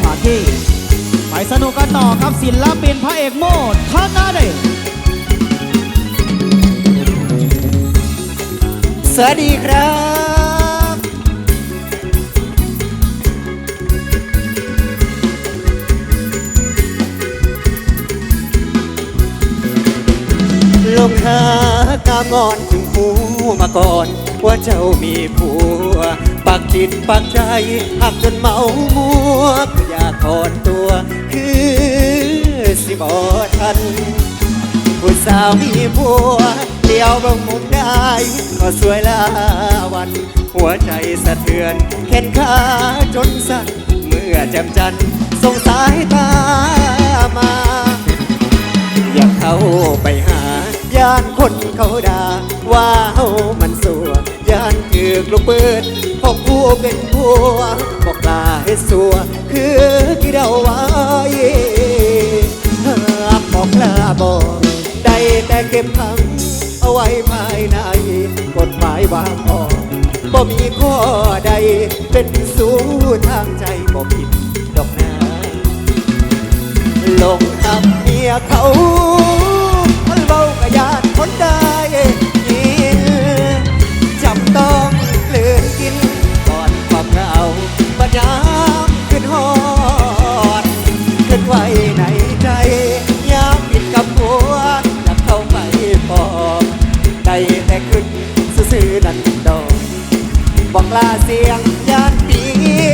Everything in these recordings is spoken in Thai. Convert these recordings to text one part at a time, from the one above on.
ถานที่ ไปสนุกกันต่อครับศิลปินพระเอกโมดท่านนาเดชน์สวัสดีครับลงหากามงอนถึงหูมาก่อน ว่าเจ้ามีผัว ปักจิตปักใจหักจนเมามัวก็อยากถอนตัว คือสิบอทันผู้สาวมีผัวเดียวบางมุมได้ ก็สวยละวัน หัวใจสะเทือนเข็นขาจนสั่นเมื่อแจ่มจันส่งสายตามา อยากเข้าไปหาย่านคนเขาด่าว่าเฮามันสัวย่านคือกลูกเปิด พอผู้เป็นผัวบอกลาให้สัว คือที่เราไว้หามบอกลาบอกได้แต่เก็บพัง เอาไว้ภายในกฎหมายวางออกบ่มีข้อใดเป็นสู้ทางใจบ่ผิดดอกนาลงทำเมียเขา แต่ขึ้นซื่อๆนั่นดอกบอกลาเสียงยานปี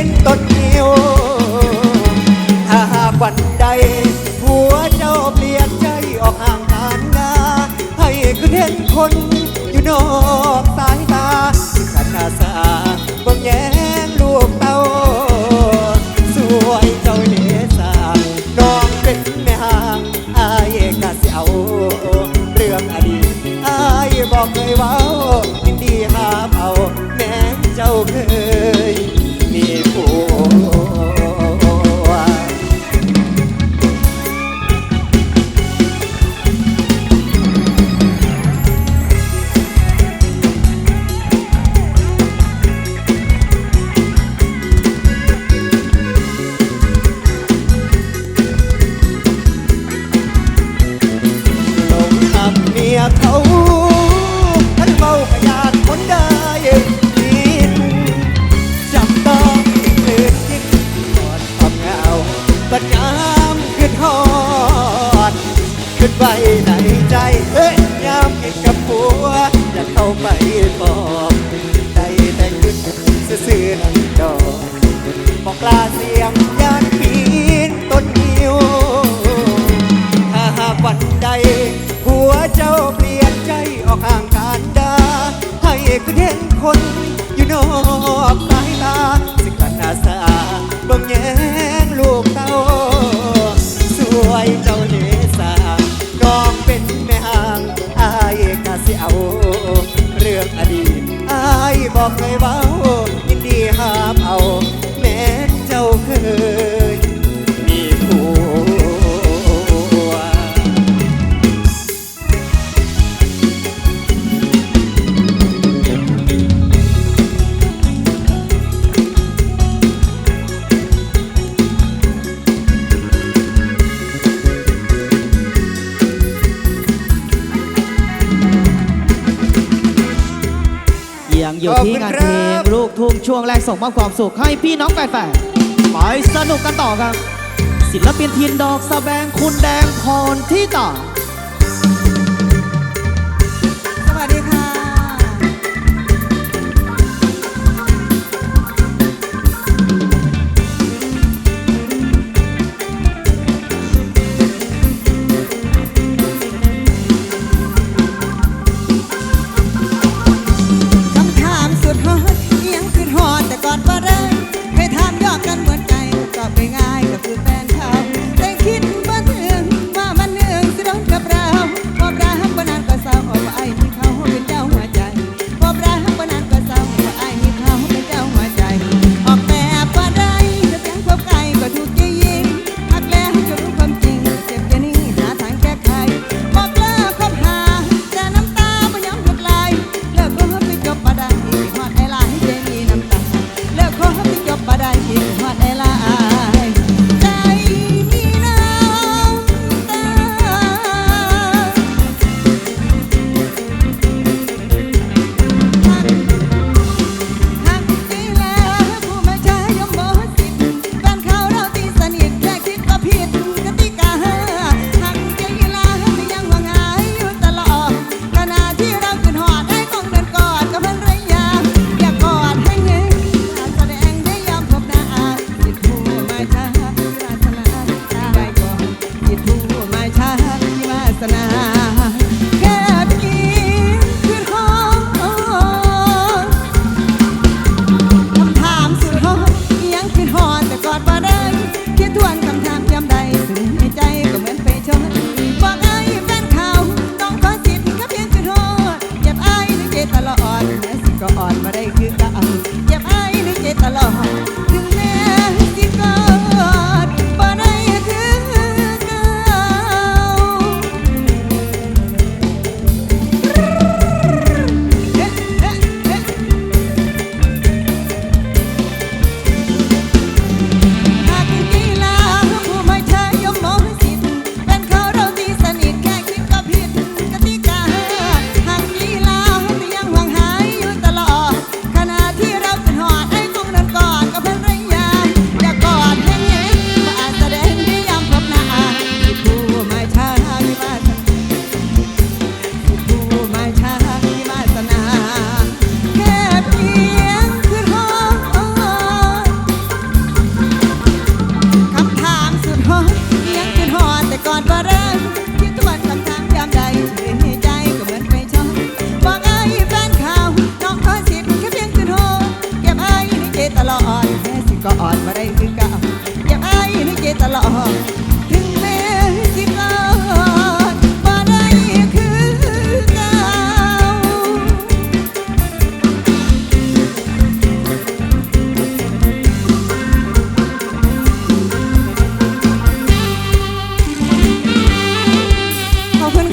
นต้นนิ้วถ้าหากวันใด หัวเจ้าเปลี่ยนใจออกห่างการนาให้คือเห็นคนอยู่นอกสายตาขันอาสา กล้าเสียงยานปีนต้นนิ้วถ้าหากวันใด หัวเจ้าเปลี่ยนใจออกห่างการดา ให้คุณเห็นคนอยู่นอกสายตาสิกันอาสาบ่งแยงลูกเต้าสวยเจ้าเหลสางน้องเป็นแม่ห่างอายกะสิเอา เรื่องอดีตอายบอกเคยว้ายินดีหามเอา ยมีผัวยังอยู่ที่งานเพลงลูกทุ่งช่วงแรกส่งมอบความสุขให้พี่น้องแฟนๆ ไปสนุกกันต่อครับ ศิลปินทีนดอกสะแบงคุณแดงพรที่ต่อ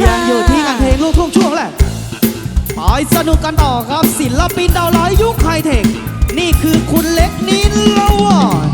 ยังอยู่ที่งานเพลงลูกทุ่งช่วงแหละไปสนุกกันต่อครับศิลปินดาวร้อยยุคไฮเทค นี่คือคุณเล็กนินละวอน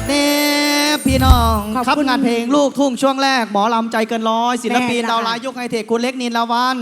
ดเน่พี่น้องครับคุงานเพลงลูกทุ่งช่วงแรกหมอลำใจเกินร้อยศิลปินดาวลายยุคไฮเทคคุณเล็กนินลาวัน